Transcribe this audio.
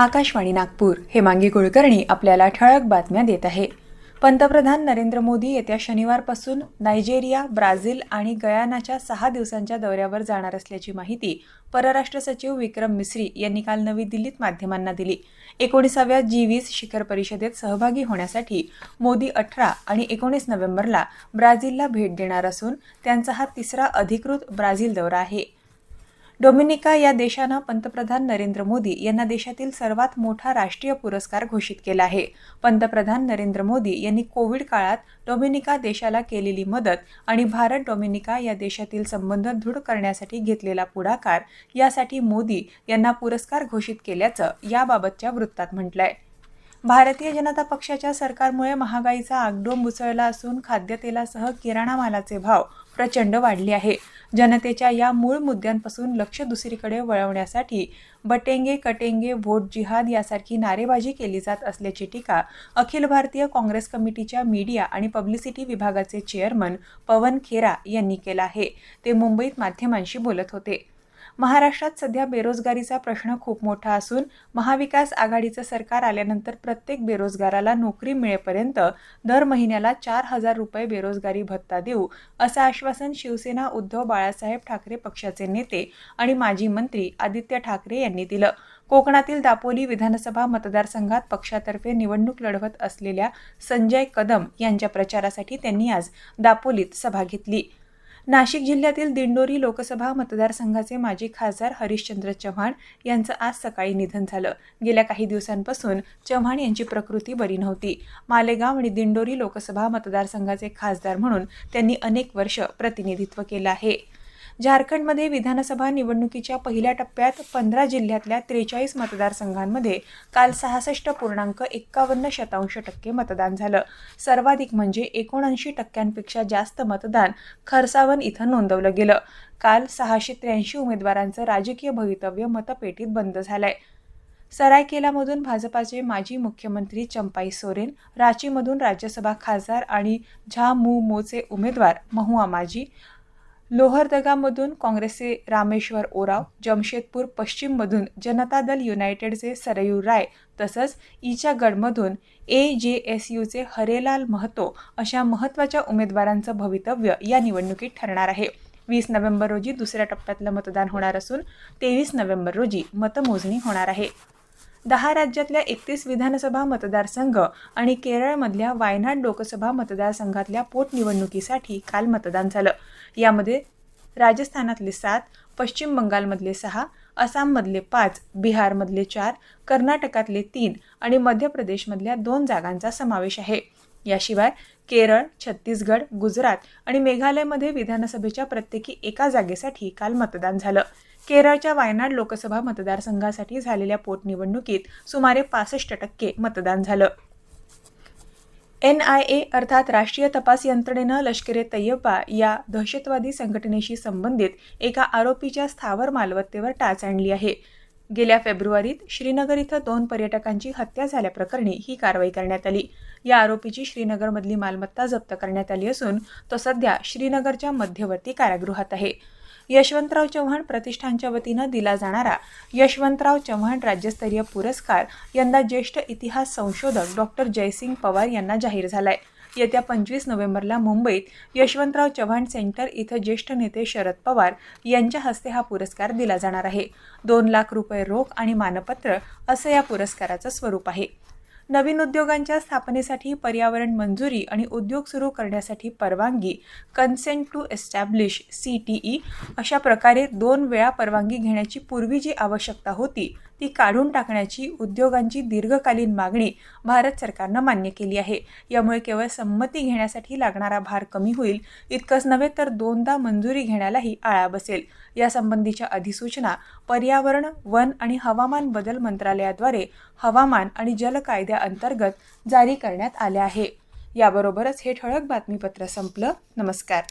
आकाशवाणी नागपूर. हेमांगी कुलकर्णी आपल्याला ठळक बातम्या देत आहे. पंतप्रधान नरेंद्र मोदी येत्या शनिवारपासून नायजेरिया ब्राझील आणि गयानाच्या सहा दिवसांच्या दौऱ्यावर जाणार असल्याची माहिती परराष्ट्र सचिव विक्रम मिस्री यांनी काल नवी दिल्लीत माध्यमांना दिली. एकोणीसाव्या जी वीस शिखर परिषदेत सहभागी होण्यासाठी मोदी अठरा आणि एकोणीस नोव्हेंबरला ब्राझीलला भेट देणार असून त्यांचा हा तिसरा अधिकृत ब्राझील दौरा आहे. डोमिनिका या देशानं पंतप्रधान नरेंद्र मोदी यांना देशातील सर्वात मोठा राष्ट्रीय पुरस्कार घोषित केला आहे. पंतप्रधान नरेंद्र मोदी यांनी कोविड काळात डोमिनिका देशाला केलेली मदत आणि भारत डोमिनिका या देशातील संबंध दृढ करण्यासाठी घेतलेला पुढाकार यासाठी मोदी यांना पुरस्कार घोषित केल्याचं याबाबतच्या वृत्तात म्हटलंय. भारतीय जनता पक्षाच्या सरकारमुळे महागाईचा आगडोंब उसळला असून खाद्यतेलासह किराणा मालाचे भाव प्रचंड वाढले आहे. जनतेच्या या मूळ मुद्द्यांपासून लक्ष दुसरीकडे वळवण्यासाठी बटेंगे कटेंगे व्होट जिहाद यासारखी नारेबाजी केली जात असल्याची टीका अखिल भारतीय काँग्रेस कमिटीच्या मीडिया आणि पब्लिसिटी विभागाचे चेअरमन पवन खेरा यांनी केला आहे. ते मुंबईत माध्यमांशी बोलत होते. महाराष्ट्रात सध्या बेरोजगारीचा प्रश्न खूप मोठा असून महाविकास आघाडीचं सरकार आल्यानंतर प्रत्येक बेरोजगाराला नोकरी मिळेपर्यंत दर महिन्याला चार हजार रुपये बेरोजगारी भत्ता देऊ असं आश्वासन शिवसेना उद्धव बाळासाहेब ठाकरे पक्षाचे नेते आणि माजी मंत्री आदित्य ठाकरे यांनी दिलं. कोकणातील दापोली विधानसभा मतदारसंघात पक्षातर्फे निवडणूक लढवत असलेल्या संजय कदम यांच्या प्रचारासाठी त्यांनी आज दापोलीत सभा घेतली. नाशिक जिल्ह्यातील दिंडोरी लोकसभा मतदारसंघाचे माजी खासदार हरिश्चंद्र चव्हाण यांचं आज सकाळी निधन झालं. गेल्या काही दिवसांपासून चव्हाण यांची प्रकृती बरी नव्हती. मालेगाव आणि दिंडोरी लोकसभा मतदारसंघाचे खासदार म्हणून त्यांनी अनेक वर्ष प्रतिनिधित्व केलं आहे. झारखंडमध्ये विधानसभा निवडणुकीच्या पहिल्या टप्प्यात पंधरा जिल्ह्यातल्या त्रेचाळीस मतदारसंघांमध्ये काल सहासष्ट पूर्णांक एक्कावन्न शतांश टक्के मतदान झालं. सर्वाधिक म्हणजे एकोणऐंशी टक्क्यांपेक्षा जास्त मतदान खरसावन इथं नोंदवलं गेलं. काल सहाशे त्र्याऐंशी उमेदवारांचं राजकीय भवितव्य मतपेटीत बंद झालंय. सरायकेलामधून भाजपाचे माजी मुख्यमंत्री चंपाई सोरेन रांचीमधून राज्यसभा खासदार आणि झा मू मोचे उमेदवार महुआ माजी लोहरदगामधून काँग्रेसचे रामेश्वर ओराव जमशेदपूर पश्चिममधून जनता दल युनायटेडचे सरयू राय तसंच ईचागडमधून ए जे एस यूचे हरेलाल महतो अशा महत्त्वाच्या उमेदवारांचं भवितव्य या निवडणुकीत ठरणार आहे. वीस नोव्हेंबर रोजी दुसऱ्या टप्प्यातलं मतदान होणार असून तेवीस नोव्हेंबर रोजी मतमोजणी होणार आहे. दहा राज्यातल्या एकतीस विधानसभा मतदारसंघ आणि केरळमधल्या वायनाड लोकसभा मतदारसंघातल्या पोटनिवडणुकीसाठी काल मतदान झालं. यामध्ये राजस्थानातले सात पश्चिम बंगालमधले सहा आसाममधले पाच बिहारमधले चार कर्नाटकातले तीन आणि मध्य प्रदेशमधल्या दोन जागांचा समावेश आहे. याशिवाय केरळ छत्तीसगड गुजरात आणि मेघालयमध्ये विधानसभेच्या प्रत्येकी एका जागेसाठी काल मतदान झालं. केरळच्या वायनाड लोकसभा मतदारसंघासाठी झालेल्या पोटनिवडणुकीत सुमारे पासष्ट टक्के मतदान झालं. एन आय ए अर्थात राष्ट्रीय तपास यंत्रणेनं लष्करे ए तय्यबा या दहशतवादी संघटनेशी संबंधित एका आरोपीच्या स्थावर मालमत्तेवर टाच आणली आहे. गेल्या फेब्रुवारीत श्रीनगर इथं दोन पर्यटकांची हत्या झाल्याप्रकरणी ही कारवाई करण्यात आली. या आरोपीची श्रीनगरमधली मालमत्ता जप्त करण्यात आली असून तो सध्या श्रीनगरच्या मध्यवर्ती कारागृहात आहे. यशवंतराव चव्हाण प्रतिष्ठानच्या वतीनं दिला जाणारा यशवंतराव चव्हाण राज्यस्तरीय पुरस्कार यंदा ज्येष्ठ इतिहास संशोधक डॉक्टर जयसिंग पवार यांना जाहीर झालाय. येत्या पंचवीस नोव्हेंबरला मुंबईत यशवंतराव चव्हाण सेंटर इथं ज्येष्ठ नेते शरद पवार यांच्या हस्ते हा पुरस्कार दिला जाणार आहे. दोन लाख रुपये रोख आणि मानपत्र असं या पुरस्काराचं स्वरूप आहे. नवीन उद्योगांच्या स्थापनेसाठी पर्यावरण मंजुरी आणि उद्योग सुरू करण्यासाठी परवानगी consent to establish C T E अशा प्रकारे दोन वेळा परवानगी घेण्याची पूर्वी जी आवश्यकता होती ती काढून टाकण्याची उद्योगांची दीर्घकालीन मागणी भारत सरकारनं मान्य केली आहे. यामुळे केवळ संमती घेण्यासाठी लागणारा भार कमी होईल इतकंच नव्हे तर दोनदा मंजुरी घेण्यालाही आळा बसेल. यासंबंधीच्या अधिसूचना पर्यावरण वन आणि हवामान बदल मंत्रालयाद्वारे हवामान आणि जल कायद्या अंतर्गत जारी करण्यात आल्या आहे. याबरोबरच हे ठळक बातमीपत्र संपलं. नमस्कार.